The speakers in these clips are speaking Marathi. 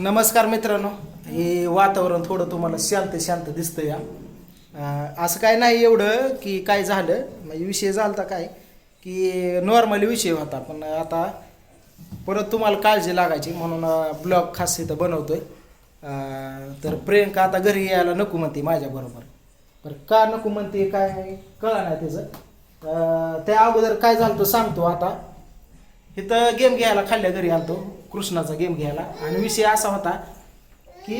नमस्कार मित्रांनो. हे वातावरण थोडं तुम्हाला शांत शांत दिसतं या. असं काय नाही एवढं की काय झालं. म्हणजे विषय झाला होता काय की नॉर्मली विषय होता. पण आता परत तुम्हाला काळजी लागायची म्हणून ब्लॉग खास इथं बनवतोय. आहे तर प्रियंका आता घरी यायला नको म्हणते माझ्याबरोबर बरं का नको म्हणते काय कळा नाही त्याचं. त्या अगोदर काय झालं तो सांगतो आता. इथं गेम घ्यायला खाल्ल्या घरी आलतो. कृष्णाचा गेम घ्यायला. आणि विषय असा होता की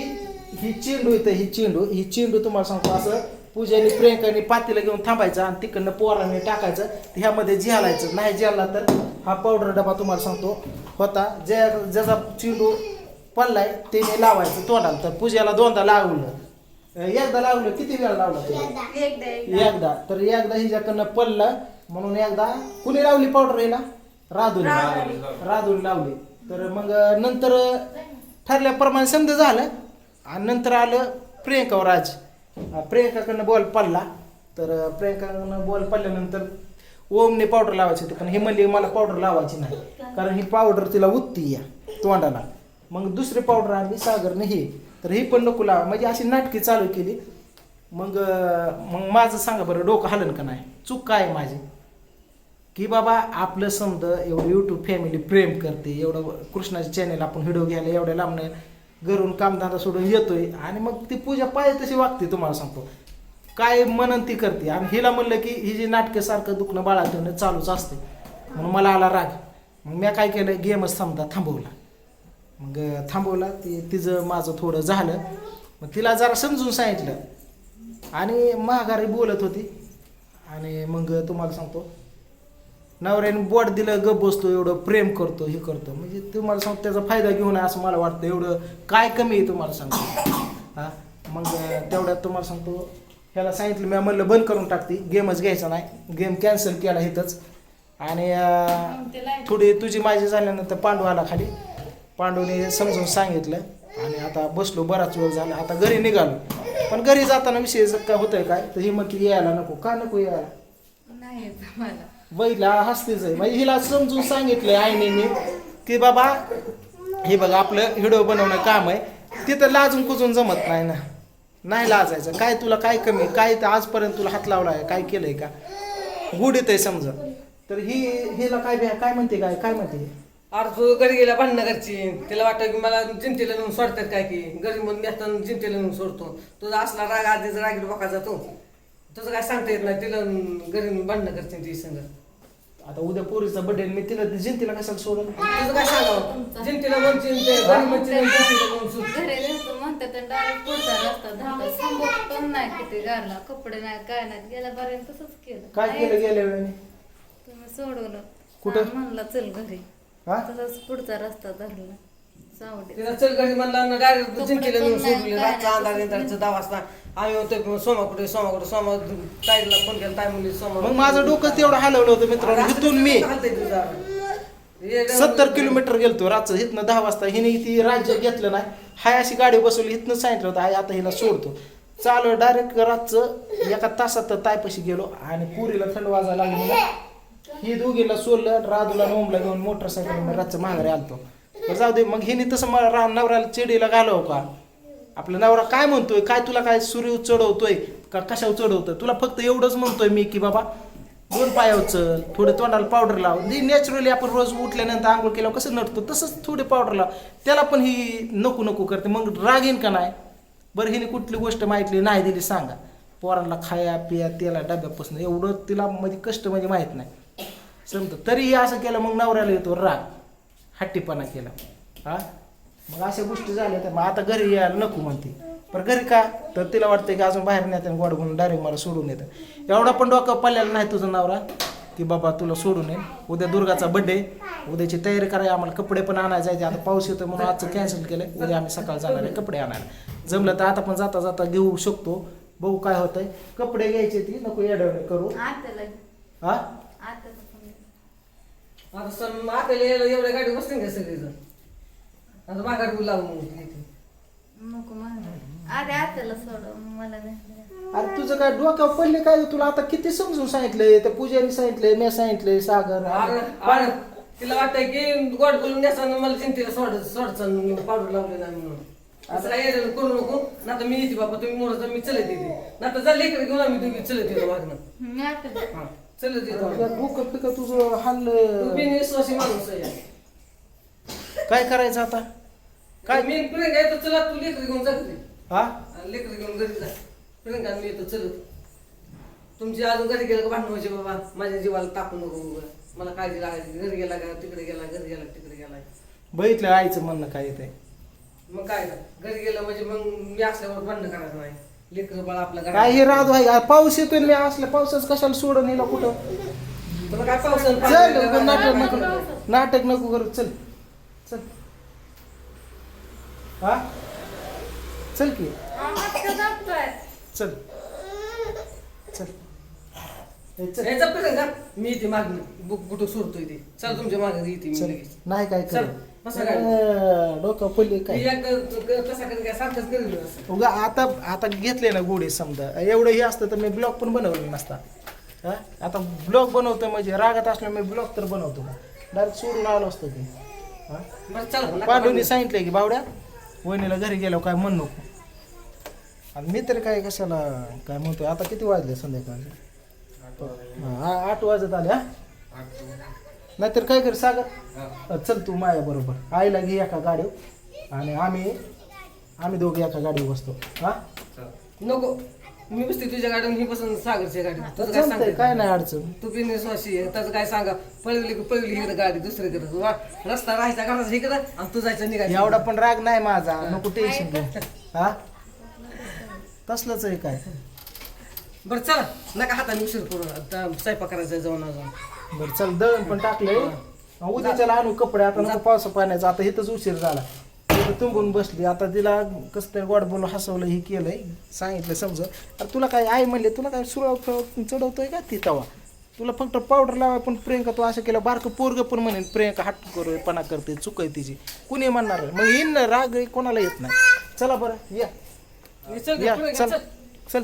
ही चेंडू इथं ही चेंडू ही चेंडू तुम्हाला सांगतो असं पूजाने प्रियंकाने पातीला घेऊन थांबायचं आणि तिकडनं पोराने टाकायचं. ह्यामध्ये झेलायचं. नाही झेलला तर हा पावडर डबा तुम्हाला सांगतो होता. ज्या ज्याचा चेंडू पडलाय ते मी लावायचं तोंडाला. तर पूजाला दोनदा लावलं एकदा लावलं किती वेळा लावलं तुला एकदा तर एकदा हिच्याकडनं पडलं म्हणून एकदा कुणी लावली पावडर हिला राधून. राधून लावली. तर मग नंतर ठरल्याप्रमाणे समजा झालं. आणि नंतर आलं प्रियंकावर राज. प्रियंकाकडनं बॉल पडला. तर प्रियंकाकडनं बॉल पडल्यानंतर ओमने पावडर लावायची होती. पण हे म्हणली मला पावडर लावायची नाही. कारण ही पावडर तिला उत्ती या तोंडाला. मग दुसरी पावडर आणली सागरने ही. तर ही पण नको लावा. म्हणजे अशी नाटकी चालू केली. मग मग माझं सांगा बरं डोकं हलन का नाही? चूक काय आहे माझी? की बाबा आपलं समज एवढं यूट्यूब फॅमिली प्रेम करते एवढं कृष्णाचे चॅनल आपण व्हिडिओ घ्यायला एवढ्या लांबणं घरून कामधंदा सोडून येतोय आणि मग ती पूजा पाहिजे तशी वागते तुम्हाला सांगतो. काय मनन ती करते आणि हिला म्हणलं की ही जी नाटकेसारखं दुखणं बाळा चालूच असते. म्हणून मला आला राग. मग मी काय केलं गेमच थांबता थांबवला. मग थांबवला ती तिचं माझं थोडं झालं. मग तिला जरा समजून सांगितलं. आणि महागारी बोलत होती. आणि मग तुम्हाला सांगतो नवऱ्याने बोट दिलं गप बसतो एवढं प्रेम करतो हे करतो. म्हणजे तुम्हाला सांग त्याचा फायदा घेऊन असं मला वाटतं. एवढं काय कमी आहे तुम्हाला सांगतो. हां? मग तेवढ्यात तुम्हाला सांगतो ह्याला सांगितलं मी म्हणलं बंद करून टाकते. गेमच घ्यायचा नाही. गेम कॅन्सल केला इथंच. आणि थोडी तुझी माझी झाल्यानंतर पांडू आला खाली. पांडूने समजून सांगितलं. आणि आता बसलो बराच वेळ झाला. आता घरी निघालो. पण घरी जाताना विषय काय होतंय काय तर ही म्हटली यायला नको. का नको यायला? नाही मला. बैला हसतेच आहे. म्हणजे हिला समजून सांगितलं आईने मी की बाबा हे बघा आपलं व्हिडिओ बनवणं काम आहे. तिथं लाजून कुजून जमत नाही ना. नाही लाजायचं. काय तुला काय कमी? काय तर आजपर्यंत तुला हात लावला आहे? काय केलंय का? गुढीत आहे समजा. तर ही हिला काय काय म्हणते काय काय म्हणते? अरे तू घरी गेला भांडणं घरची. तिला वाटतं की मला जिंतीला नेऊन सोडतात काय की? घरी म्हणून मी आता जिंतीला नेऊन सोडतो. तुझा असला राग आधीच रागीट बका जातो तुझं काय सांगता येत नाही तिला घरी भांडणं करते ती संग. आता उद्या पोरीचा बर्थडे मी तिला जिंतीला कशाला सोडून तुझं काय सांगावं? जिंतीला म्हणशील ते घरी म्हणशील जिंतीला नेऊन सोड घरी नेतो म्हणतात तर डायरेक्ट पुढचा रस्ता धावतात पण नाही किती गारला कपडे नाही काय नाही. गेल्यापर्यंत तसंच केलं. काय नाही, केलं गेल्या वेळेने? तुम्ही सोडवलं. कुठं? हा, म्हणला चल घरी. हा? तसंच पुढचा रस्ता धरला. तिला चल घरी म्हणला डायरेक्ट जिंतीला नेऊन सोडली रातचा अंधार इंधारचं दहा वाजता आम्ही होतो सोमा कुठे सोमा कुठे सोमा ताईला फोन केला ताई म्हणली सोमा मग माझं डोकं तेवढं हलवलं होतं मित्रांनो इथून मी सत्तर किलोमीटर गेलतो रातचं इथनं दहा वाजता. हिने ती राज्य घेतलं नाही. हाय अशी गाडी बसवली इथनं सांगितलं होतं हाय आता हिला सोडतो. चालू डायरेक्ट रातचं एका तासात तायपाशी गेलो आणि पुरीला थंड वाजायला लागली. ही दोघीला सोडलं राधूला नोमला घेऊन मोटरसायकल रातचं माघारी आलतो. तर जाऊ दे मग हिने तसं मला राह नवऱ्याला चिडीला घालव का? आपला नवरा काय म्हणतोय? काय तुला काय सूर्य चढवतोय? का कशावर चढवतोय? तुला फक्त एवढंच म्हणतोय मी की बाबा दोन पायावर चल थोडं तोंडाला पावडर लाव. जी नॅचरली आपण रोज उठल्यानंतर आंघोळ केल्यावर कसं नटतो तसंच थोडे पावडर लाव. त्याला पण ही नको नको करते. मग राग येईन का नाही? बरं हिने कुठली गोष्ट माहितली नाही दिली सांगा. पोरांना खाया पिया त्याला डब्यापासून. एवढं तिला म्हणजे कष्ट म्हणजे माहीत नाही. समजा तरीही असं केलं मग नवऱ्याला येतो राग. हट्टीपणा केला. हा? मग अशा गोष्टी झाल्या तर मग आता घरी यायला नको म्हणते. पण घरी का? तर तिला वाटतं की अजून बाहेर नेत्या गोड म्हणून डायरेक्ट मला सोडून येतं. एवढा पण डोकं पडलेला नाही तुझा नवरा की बाबा तुला सोडून येईल उद्या दुर्गाचा बड्डे उद्याची तयारी करायला आम्हाला कपडे पण आणायला जायचे. आता पाऊस येतो म्हणून आजचं कॅन्सल केलं उद्या आम्ही सकाळी जाणार आहे कपडे आणायला. जमलं तर आता पण जाता जाता घेऊ शकतो. बघू काय होतंय. कपडे घ्यायचे ती नको येडवणे करू. हा? आता सण आपल्याला एवढ्या गाडी बसते का सगळेजण? आता माघार लावून. नको म्हणलं आधी आत्याला सोडव मला नाही अरे तुझं काय डोक्यावर पडले काय? तुला आता किती समजून सांगितलंय? त्या पूजारी सांगितलंय मी सांगितलंय सागर अरे अरे तिला वाटतंय की गोड बोलून द्यायचं मला चिंतेला सोड सोडचं पावडर लावले नाही म्हणून. असं काय करू नको. ना तर मी येते बाबा तुम्ही मोर मी चलत येते. ना तर जर लेकर घेऊन आम्ही तुम्ही चलत येतो मी हा. डोकं पिकं तुझं तू हल्ल बिनविश्वासी माणूस आहे. काय करायचं आता? काय? मी प्रियंका येतो चला तू लेकर घेऊन जा घरी. हा? आणि लेकर घेऊन घरी जा. प्रियंका मी येतो चलत तुमची अजून घरी गेलं का भांडण व्हायचे बाबा? माझ्या जीवाला टाकू नको. मला काळजी लागायची. घरी गेला का? तिकडे गेला घरी गेला तिकडे गेला. बघितलं आईचं म्हणणं काय येते मग काय? झालं? घरी गेलं म्हणजे मग मी असल्यावर भांडण करायचं नाही. लेकर बाळ आपल्या घरात- काय हे राहतो. आहे? आ, पाऊस येतोय मी असल्या पावसाच कशाला सोडून येला कुठं? तुला काय पावसानं पाणी चल? नाटक नको नाटक नको करू. चल चल. हा? चल की. चल. चल. ए, मी येते मागणी बुक कुठं सोडतोय ते. चल तुमच्या मागे येते मी चल. लगेच. नाही काय चल, कर. डोकं पडली काय? एकदा क- कसा कधी काय? सारखंच करेल असं. उगा आता आता घेतले ना गोडे समजा. एवढं हे असतं तर मी ब्लॉग पण बनवलं नसता. हा? आता ब्लॉग बनवतो म्हणजे रागात असलं मी ब्लॉग तर बनवतो डायरेक्ट सोडून आलो असतो की. हा? बरं चल नका पांडूनी. सांगितलंय की बावड्या वहिनीला घरी गेल्यावर काय म्हण नको. आणि मी तरी काय कशाला काय म्हणतोय? आता किती वाजले संध्याकाळचे? हा, आ- आठ वाजत आले हा? नाहीतर काय कर सागर. चल तू माझ्या बरोबर. आईला घे एका गाडीवर. आणि आम्ही आम्ही दोघे एका गाडीवर बसतो. हा? नको. मी बसते तुझ्या गाडीवर ही बसून सागरच्या तुझं काय जमतंय सांगते काय नाही अडचण. तू बिनविश्वासी आहे. त्याचं काय सांगा? पळवली की पळवली इकडे गाडी दुसरीकडे. वा. रस्ता राहायचा घराचा इकडं? आणि तू जायचं निघायचं एवढा पण राग नाही माझा. नको टेन्शन घे हा? तसलंच आहे काय? बरं चला. नका हाताने उशीर करू. आता स्वयंपाक करायचा जाऊन अजून बरं चल दळण पण टाकलंय. उद्याच्याला आणू कपडे आता नको पावसा पाण्याचा आता इथंच उशीर झाला. इथं तुंबून बसली आता तिला कसं तरी गोड बोलून हसवलं हे केलंय सांगितलं समज. अरे तुला काय आई म्हणले तुला काय सुरळ चढवतोय का ती तवा? तुला फक्त पावडर लावाय पण प्रियंका तू असं केलं बारकं पोरग पण म्हणेन प्रियंका हट करू पणा करते चुक आहे तिची. कुणी म्हणणार? मग येईन ना राग कोणाला येत नाही. चला बरं या. या चल. चल.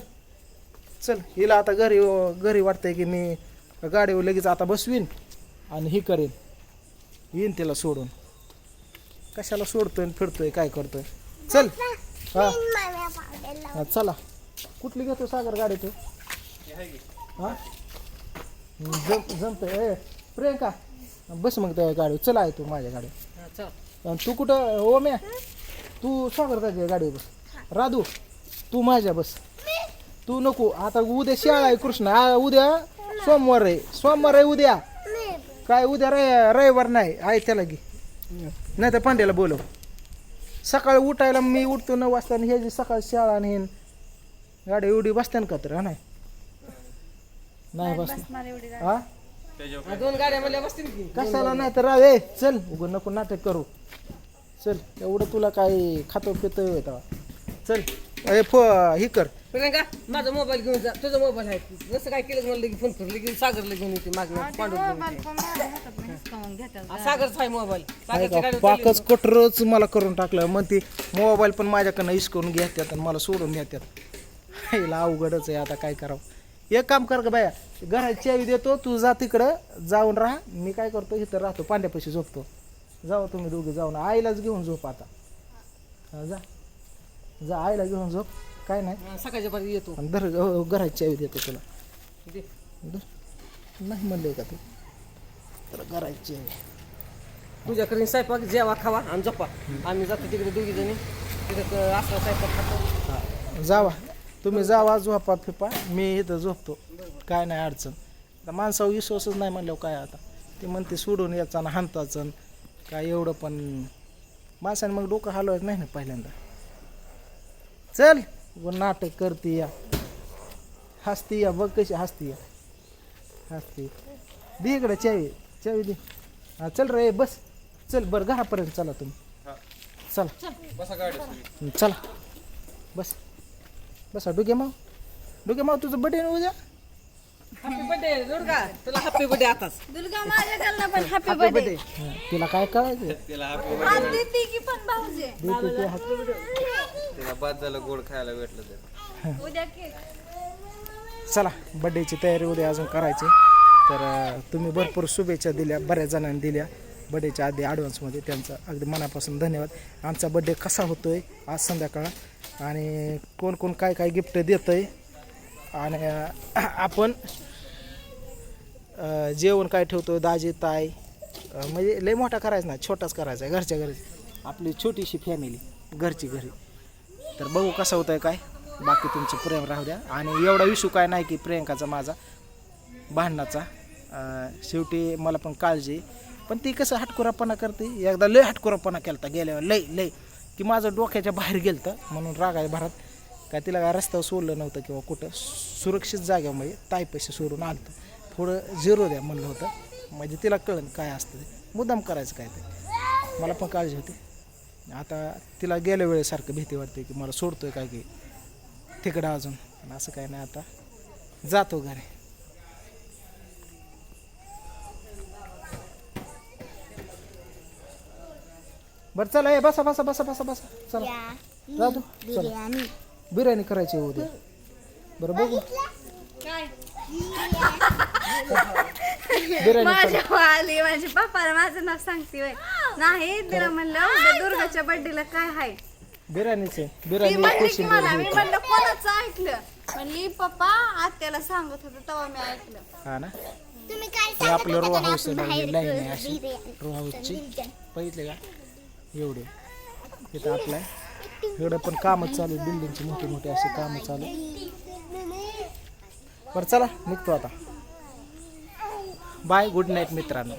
चल हिला आता घरी घरी वाटतंय की मी गाडीवर लगेच आता बसवीन आणि ही करेन. येईन तिला सोडून. कशाला सोडतोय आणि फिरतोय काय करतोय? चल. हा. हा, चला. कुठली घेतो सागर गाडी तू? हा? जम जमतोय. ए प्रियंका बस मग त्या गाडीवर. चला आहे तू माझ्या गाडीवर. हा, चल. आणि तू कुठं? ओ म्या. तू स्वागत त्याच्या गाडीवर बस. राधू तू माझ्या बस. तू नको. आता उद्या शाळा आहे कृष्ण. उद्या सोमवार आहे. सोमवार आहे उद्या. काय उद्या रे रविवार नाही. आहे त्याला की नाही तर पांड्याला बोलव. सकाळी उठायला मी उठतो नऊ वाजता आणि ह्याची सकाळी शाळा आणि हे गाडी एवढी बसते का तर हा नाही? नाही बस. हा? हा, दोन गाड्या बसतील की. कशाला नाही तर राव ए चल उगं नको नाटक करू. चल एवढं तुला काय खातो पितो चल. ए फो ही कर. प्रियंका माझा मोबाईल घेऊन जा तुझा मोबाईल आहे. जसं काय केलं म्हणलं की फोन कर लगेच सागरला घेऊन येते मागणं पांडू सागरचा आहे मोबाईल नाही का पाकच कटरच मला करून टाकलं. मग ती मोबाईल पण माझ्याकडनं हिसकून घेतात आणि मला सोडून घेतात हिला अवघडच आहे आता काय करावं. एक काम कर ग बाया घराची चावी देतो तू जा तिकडं जाऊन राहा. मी काय करतो इथं राहतो पांड्यापाशी झोपतो. जाऊ तुम्ही दोघे जाऊन आईलाच घेऊन झोप आता. हा, जा. जा आईला घेऊन झोप. काय नाही. सकाळच्या पारी येतो. आणि अ, घराची चावी देतो तुला. दे. नाही म्हणलंय का तू? तर घराची चावी तुझ्याकडे स्वयंपाक जेवा खावा आणि झोपा. आम्ही जातो तिकडे दोघी जणी. तिकडे असला स्वयंपाक खातो. हा, जावा. तुम्ही जावा झोपा फिपा. मी इथं झोपतो. काय नाही अडचण. आता माणसावर विश्वासच नाही म्हणल्यावर काय आता? ते म्हणते सोडून याचा ना हाणताचं काय एवढं पण. माणसाने मग डोकं हलवायचं नाही ना पहिल्यांदा? चल. व नाटक करते या हसती या बघ कशी हसती या हसती दे इकडे चावी चावी दे. हा चल रे बस. चल बरं घरापर्यंत चला तुम्ही. चला. चला. बस. बसा डुगे माव. डुगे माव तुझं बड्डे उद्या हॅपी बर्थडे दुर्गा. तुला हॅपी बर्थडे आताच. दुर्गा माझ्याकडनं पण हॅपी बर्थडे बर्थडे तिला काय करायचं आज देते की पण भाऊजी. तिला बाद झालं गोड खायला भेटलं तर. उद्या केक. चला बड्डेची तयारी उद्या अजून करायची. तर अं, तुम्ही भरपूर शुभेच्छा दिल्या बऱ्याच जणांनी दिल्या. बड्डेच्या आधी ॲडव्हान्समध्ये त्यांचा अगदी मनापासून धन्यवाद. आमचा बड्डे कसा होतो आहे आज संध्याकाळ? आणि कोण कोण काय काय गिफ्ट देतं आहे आणि अं, आपण जेवण काय ठेवतो? दाजी ताई? अं, म्हणजे लय मोठा करायचा नाही छोटाच करायचा आहे घरच्या घरी. आपली छोटीशी फॅमिली घरची घरी. तर बघू कसं होतं आहे काय? बाकी तुमचं प्रेम राहू द्या. आणि एवढा इशू काय नाही की प्रियंकाचा माझा भांडणाचा. शेवटी मला पण काळजी आहे. पण ती कसं हटकुरापणा करते? एकदा लय हटकुरापणा केलता गेल्यावर लय लय. की माझं डोक्याच्या बाहेर गेलतं म्हणून रागाय भरात काय तिला काय रस्त्यावर सोडलं नव्हतं किंवा कुठं सुरक्षित जाग्यावर म्हणजे ताईपाशी सोडून आलतो. थोडं झिरो द्या म्हणलं होतं. म्हणजे तिला कळन काय असतं ते. मुद्दाम करायचं काय ते. मला पण काळजी होती. आता तिला गेल्या वेळेसारखं भीती वाटते की मला सोडतोय काय की तिकडं अजून. पण असं काय नाही आता. जातो घरी. बरं चला ए बसा बसा बसा बसा बसा. चला. जातो. चला. बिर्याणी. करायची आहे उद्या. बरं बघू. माझ्या आली माझ्या पप्पाला माझं नाव सांगते होय नाही तिला म्हणलं उद्या दुर्गाच्या बर्थडेला काय आहे? बिर्याणीच ती म्हणली की मला मी हे म्हणलं कोणाचं ऐकलं? म्हणली पप्पा आत्याला सांगत होतं तेव्हा मी ऐकलं. हा ना? तुम्ही काय हे आपलं रो हाऊस आपण बाहेर लाईन आहे करू, अशी. बिर्याणी. रो हाऊसची बघितले का? एवढे. इथं आपलं आहे. एवढं पण कामं चालू बिल्डिंगची मोठी मोठी अशी कामं चालू बरं चला निघतो आता. बाय गुड नाईट मित्रांनो